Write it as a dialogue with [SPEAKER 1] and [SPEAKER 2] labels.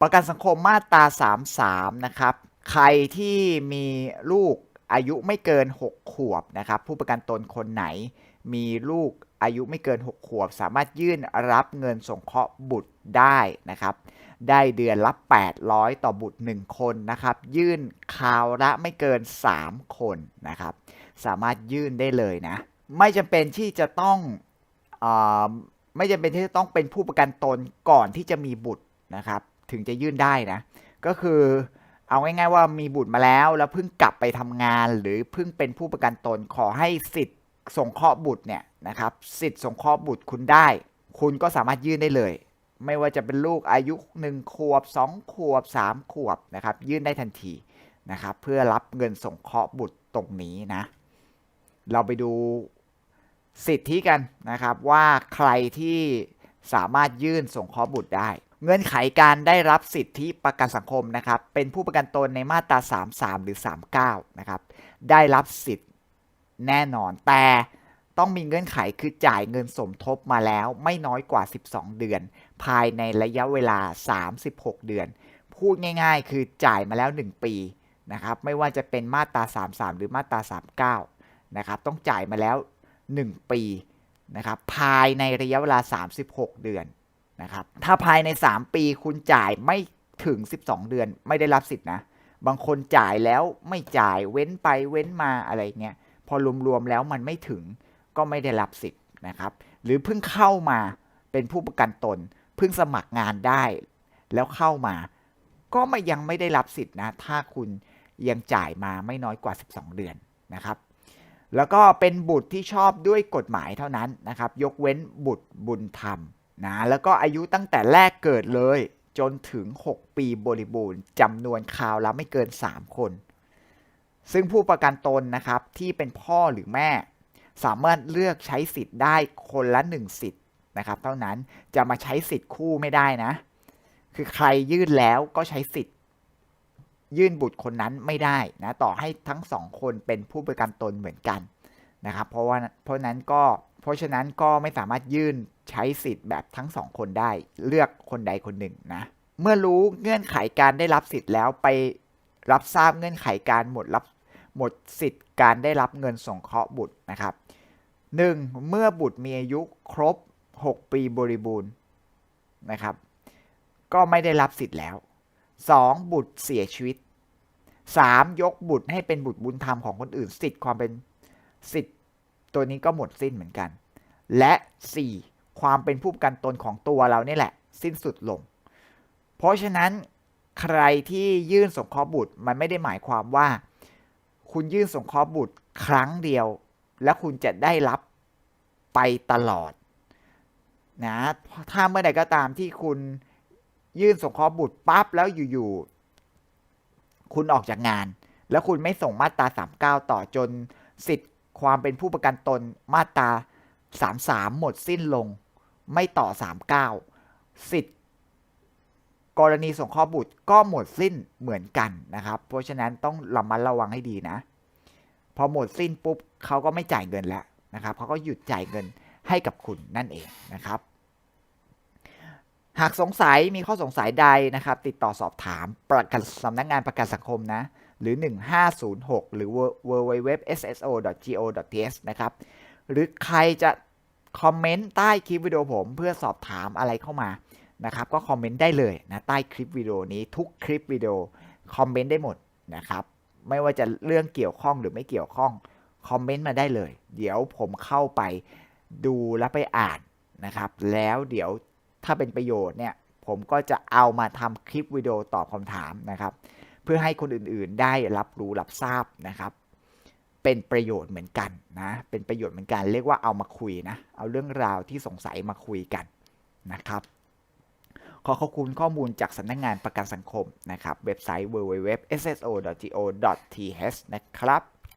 [SPEAKER 1] ประกันสังคมมาตรา 33 นะครับ ใครที่มีลูกอายุไม่เกิน 6 ขวบนะครับ ผู้ประกันตนคนไหน มีลูกอายุไม่เกิน 6 ขวบ สามารถยื่นรับเงินสงเคราะห์บุตรได้นะครับ ได้เดือนละ 800 ต่อบุตร 1 คนนะครับ ยื่นคราวละไม่เกิน 3 คนนะครับ สามารถยื่นได้เลยนะ ไม่จำเป็นที่จะต้องอไม่จำเป็นที่จะต้องเป็นผู้ประกันตนก่อนที่จะมีบุตรนะครับ ถึงจะยื่นได้นะ ก็คือเอาง่ายๆว่ามีบุตรมาแล้ว แล้วเพิ่งกลับไปทำงานหรือเพิ่งเป็นผู้ประกันตนขอให้สิทธิ์สงเคราะห์บุตรเนี่ยนะครับสิทธิ์สงเคราะห์บุตรคุณได้ คุณก็สามารถยื่นได้เลย ไม่ว่าจะเป็นลูกอายุ1ขวบ 2 ขวบ 3 ขวบนะครับยื่นได้ทันทีนะครับเพื่อรับเงินสงเคราะห์บุตรตรงนี้นะ เราไปดูสิทธิกันนะครับว่าใครที่สามารถยื่นสงเคราะห์บุตรได้ เงื่อนไขการได้รับสิทธิประกันสังคมนะครับ เป็นผู้ประกันตนในมาตรา 33 หรือ 39 นะครับ ได้รับสิทธิ์แน่นอน แต่ต้องมีเงื่อนไขคือจ่ายเงินสมทบมาแล้วไม่น้อยกว่า 12 เดือน ภายในระยะเวลา 36 เดือน พูดง่ายๆ คือจ่ายมาแล้ว 1 ปีนะครับ ไม่ว่าจะเป็นมาตรา 33 หรือมาตรา 39 นะครับ ต้องจ่ายมาแล้ว 1 ปีนะครับ ภายในระยะเวลา 36 เดือน นะครับ ถ้าภายใน 3 ปีคุณจ่ายไม่ถึง 12 เดือนไม่ได้รับสิทธิ์นะ บางคนจ่ายแล้วไม่จ่ายเว้นไปเว้นมาอะไรเงี้ย พอรวมๆแล้วมันไม่ถึงก็ไม่ได้รับสิทธิ์นะครับ หรือเพิ่งเข้ามาเป็นผู้ประกันตน เพิ่งสมัครงานได้ แล้วเข้ามา ก็ไม่ยังไม่ได้รับสิทธิ์นะ ถ้าคุณยังจ่ายมาไม่น้อยกว่า 12 เดือนนะครับแล้วก็เป็นบุตรที่ชอบด้วยกฎหมายเท่านั้นนะครับ ยกเว้นบุตรบุญธรรม นะแล้วก็อายุตั้งแต่แรกเกิดเลย จนถึง 6 ปีบริบูรณ์จำนวนคราวละไม่เกิน 3 คน ซึ่งผู้ประกันตนนะครับที่เป็นพ่อหรือแม่ สามารถเลือกใช้สิทธิ์ได้คนละ 1 สิทธิ์นะครับเท่านั้นจะมาใช้สิทธิ์คู่ไม่ได้นะ คือใครยื่นแล้วก็ใช้สิทธิ์ ยื่นบุตรคนนั้นไม่ได้นะต่อให้ทั้งสองคนเป็นผู้ประกันตนเหมือนกันนะครับเพราะว่าเพราะนั้นก็ เพราะฉะนั้นก็ไม่สามารถยื่นใช้สิทธิ์แบบทั้งสองคนได้ เลือกคนใดคนหนึ่งนะ เมื่อรู้เงื่อนไขการได้รับสิทธิ์แล้วไปรับทราบเงื่อนไขการหมดรับหมดสิทธิ์การได้รับเงินสงเคราะห์บุตรนะครับ 1. เมื่อบุตรมีอายุครบ 6 ปีบริบูรณ์นะครับ ก็ไม่ได้รับสิทธิ์แล้ว 2. บุตรเสียชีวิต 3. ยกบุตรให้เป็นบุตรบุญธรรมของคนอื่น สิทธิ์ความเป็นสิทธิ์ ตัวนี้ก็หมดสิ้นเหมือนกัน และ 4. ความเป็นผู้ประกันตนของตัวเรานี่แหละ สิ้นสุดลง เพราะฉะนั้นใครที่ยื่นสงเคราะห์บุตรมันไม่ได้หมายความว่า คุณยื่นสงเคราะห์บุตรครั้งเดียว แล้วคุณจะได้รับไปตลอดนะถ้าเมื่อใดก็ตามที่คุณยื่นสงเคราะห์บุตรปั๊บแล้วอยู่ๆคุณออกจากงาน แล้วคุณไม่ส่งมาตรา39 ต่อจนสิทธิ์ ความเป็นผู้ประกันตนมาตรา 33 หมดสิ้นลง ไม่ต่อ 39 สิทธิ์กรณีส่งเคราะห์บุตรก็หมดสิ้นเหมือนกันนะครับ เพราะฉะนั้นต้องระมัดระวังให้ดีนะ พอหมดสิ้นปุ๊บเขาก็ไม่จ่ายเงินแล้วนะครับเขาก็หยุดจ่ายเงินให้กับคุณนั่นเองนะครับ หากสงสัยมีข้อสงสัยใดนะครับ ติดต่อสอบถามประกันสำนักงานประกันสังคมนะ หรือ 1506 หรือ www.sso.go.th นะครับ หรือใครจะคอมเมนต์ใต้คลิปวิดีโอผมเพื่อสอบถามอะไรเข้ามานะครับ ก็คอมเมนต์ได้เลยนะใต้คลิปวิดีโอนี้ทุกคลิปวิดีโอคอมเมนต์ได้หมดนะครับ ไม่ว่าจะเรื่องเกี่ยวข้องหรือไม่เกี่ยวข้องคอมเมนต์มาได้เลย เดี๋ยวผมเข้าไปดูและไปอ่านนะครับ แล้วเดี๋ยวถ้าเป็นประโยชน์เนี่ย ผมก็จะเอามาทำคลิปวิดีโอตอบคำถามนะครับ เพื่อให้คนอื่นๆ ได้รับรู้รับทราบนะครับ เป็นประโยชน์เหมือนกันนะเป็นประโยชน์เหมือนกัน เรียกว่าเอามาคุยนะเอาเรื่องราวที่สงสัยมาคุยกันนะครับ ขอขอบคุณข้อมูลจากสำนักงงานประกันสังคมนะครับ เว็บไซต์ www.sso.go.th นะครับ